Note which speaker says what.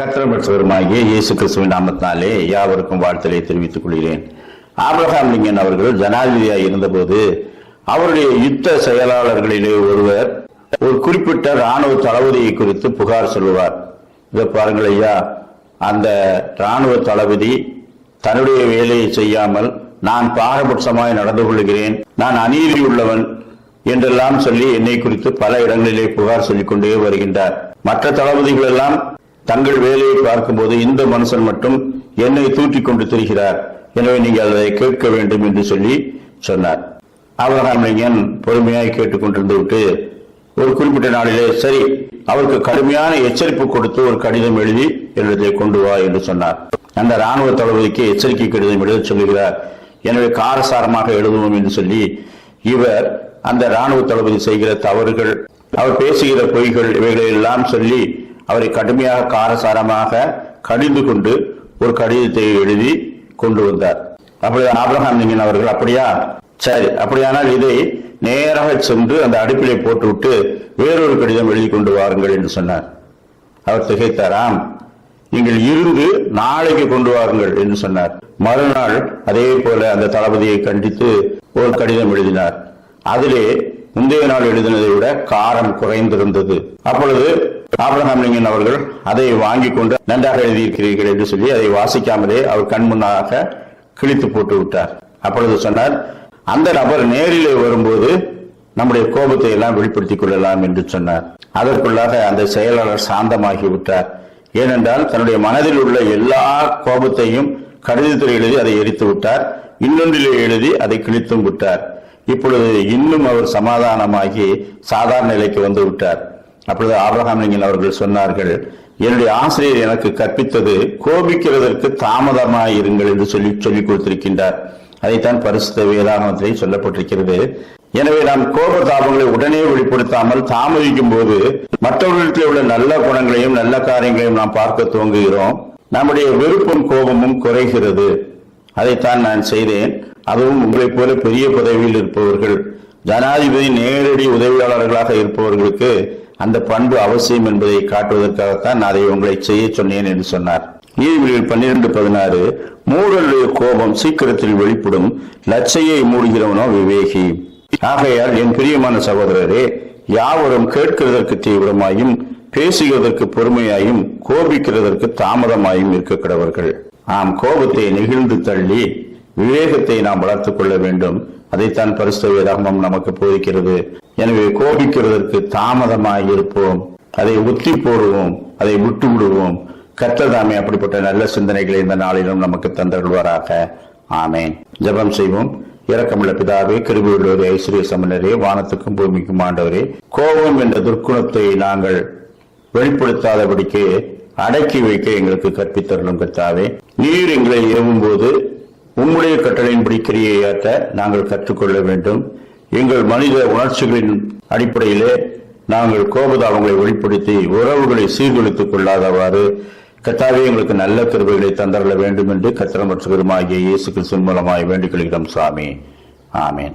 Speaker 1: கத்திரமற்றவருமாகிய இயேசு கிறிஸ்துவின் நாமத்தினாலே யாவருக்கும் வாழ்த்தலை தெரிவித்துக் கொள்கிறேன். ஆபிரகாம் லிங்கன் அவர்கள் ஜனாதிபதியாக இருந்தபோது அவருடைய யுத்த செயலாளர்களிலே ஒருவர் ஒரு குறிப்பிட்ட ராணுவ தளபதியை குறித்து புகார் சொல்லுவார். இதை பாருங்கள் ஐயா அந்த ராணுவ தளபதி தன்னுடைய வேலையை செய்யாமல் நான் பாரபட்சமாய் நடந்து கொள்கிறேன் நான் அநீதி உள்ளவன் என்றெல்லாம் சொல்லி என்னை குறித்து பல இடங்களிலே புகார் சொல்லிக் கொண்டே வருகின்றார். மற்ற தளபதிகள் எல்லாம் தங்கள் வேலையை பார்க்கும்போது இந்த மனுஷன் மட்டும் என்னை தூற்றிக் கொண்டு திரிகிறார். எனவே நீங்கள் அதை கேட்க வேண்டும் என்று சொல்லி சொன்னார். ஆபிரகாம் லிங்கன் பொறுமையாய் கேட்டுக்கொண்டிருந்து விட்டு ஒரு குறிப்பிட்ட நாளிலே சரி அவருக்கு கடுமையான எச்சரிப்பு கொடுத்து ஒரு கடிதம் எழுதி என்னிடத்தை கொண்டு வா என்று சொன்னார். அந்த ராணுவ தளபதிக்கு எச்சரிக்கை கடிதம் எழுத சொல்லுகிறார். எனவே காரசாரமாக எழுதுவோம் என்று சொல்லி இவர் அந்த ராணுவ தளபதி செய்கிற தவறுகள் அவர் பேசுகிற பொய்கள் இவைகளை எல்லாம் சொல்லி அவரை கடுமையாக காரசாரமாக கடிந்து கொண்டு ஒரு கடிதத்தை எழுதி கொண்டு வந்தார். அப்படி ஆபிரகாம் லிங்கன் அவர்கள் அப்படியா? சரி. அப்படியானால் இதை நேராக சென்று அந்த அடுப்பிலை போட்டுவிட்டு வேறொரு கடிதம் எழுதி கொண்டு வாருங்கள் என்று சொன்னார். அவர் திகைத்தாராம் நீங்கள் இருந்து நாளைக்கு கொண்டு வாருங்கள் என்று சொன்னார். மறுநாள் அதே போல அந்த தளபதியை கண்டித்து ஒரு கடிதம் எழுதினார். அதிலே முந்தைய நாள் எழுதினதை விட காரம் குறைந்திருந்தது. அப்பொழுது ஆபரகாம் லிங்கன் அவர்கள் அதை வாங்கி கொண்டு நன்றாக எழுதியிருக்கிறீர்கள் என்று சொல்லி அதை வாசிக்காமலே அவர் கண் முன்னாக கிழித்து போட்டு விட்டார். அப்பொழுது சொன்னார் அந்த நபர் நேரிலே வரும்போது நம்முடைய கோபத்தை எல்லாம் வெளிப்படுத்திக் கொள்ளலாம் என்று சொன்னார். அதற்குள்ளாக அந்த செயலாளர் சாந்தமாகி விட்டார். ஏனென்றால் தன்னுடைய மனதில் உள்ள எல்லா கோபத்தையும் கடிதத்தில் எழுதி அதை எரித்து விட்டார். இன்னொன்றிலே எழுதி அதை கிழித்தும் விட்டார். இப்பொழுது இன்னும் அவர் சமாதானமாகி சாதாரண நிலைக்கு வந்து விட்டார். அப்பொழுது ஆபிரஹாமலிங்கன் அவர்கள் சொன்னார்கள் என்னுடைய ஆசிரியர் எனக்கு கற்பித்தது கோபிக்கிறதற்கு தாமதமாக இருங்கள் என்று சொல்லி சொல்லிக் கொடுத்திருக்கின்றார். அதைத்தான் பரிசுத்த வேதாகமத்திலே சொல்லப்பட்டிருக்கிறது. எனவே நாம் கோப தாபங்களை உடனே வெளிப்படுத்தாமல் தாமதிக்கும் போது மற்றவர்களிடத்தில் உள்ள நல்ல குணங்களையும் நல்ல காரியங்களையும் நாம் பார்க்க துவங்குகிறோம். நம்முடைய விருப்பம் கோபமும் குறைகிறது. அதைத்தான் நான் செய்தேன். அதுவும் உங்களைப் போல பெரிய பதவியில் இருப்பவர்கள் ஜனாதிபதி நேரடி உதவியாளர்களாக இருப்பவர்களுக்கு அந்த பண்பு அவசியம் என்பதை காட்டுவதற்காகத்தான் நான் அதை உங்களை செய்ய சொன்னேன் என்று சொன்னார். நீதிபதிகள் பன்னிரண்டு பதினாறு மூடருடைய கோபம் சீக்கிரத்தில் வெளிப்படும் லட்சையை மூடுகிறவனோ விவேகி. ஆகையால் என் பிரியமான சகோதரரே யாவரும் கேட்கிறதற்கு தீவிரமாயும் பேசுகிறதற்கு பொறுமையாயும் கோபிக்கிறதற்கு தாமதமாயும் இருக்க கிடவர்கள் ஆம் கோபத்தை நெகிழ்ந்து தள்ளி விவேகத்தை நாம் வளர்த்துக் கொள்ள வேண்டும். அதைத்தான் பரிசுத்த வேதாகமம் நமக்கு போதிக்கிறது. எனவே கோபிக்கிறதற்கு தாமதமாக இருப்போம். அதை ஒத்தி போடுவோம். அதை விட்டு விடுவோம். கற்றதாமே அப்படிப்பட்ட நல்ல சிந்தனைகளை இந்த நாளிலும் நமக்கு தந்தருள்வாராக. ஆமேன். ஜெபம் செய்வோம். இரக்கமுள்ள பிதாவே கிருபியுள்ளவரே ஐஸ்வர்ய சமணரே வானத்துக்கும் பூமிக்கும் ஆண்டவரே கோபம் என்ற துர்க்குணத்தை நாங்கள் வெளிப்படுத்தாதபடிக்கு அடக்கி வைக்க எங்களுக்கு கற்பித்தருளும் கத்தாவே நீர் எங்களை ஏவும் போது உம்முடைய கட்டளையின்படி கிரியையாற்ற நாங்கள் கற்றுக்கொள்ள வேண்டும். எங்கள் மனித உணர்ச்சிகளின் அடிப்படையிலே நாங்கள் கோபதாபங்களை வெளிப்படுத்தி உறவுகளை சீர்குலைத்துக் கொள்ளாதவாறு கத்தாவே எங்களுக்கு நல்ல கிருபைகளை தந்தரல வேண்டும் என்று கத்திரமற்றவருமாகிய இயேசு கிறிஸ்தன் மூலமாய் வேண்டிக் கொள்கிறோம் சுவாமி. ஆமேன்.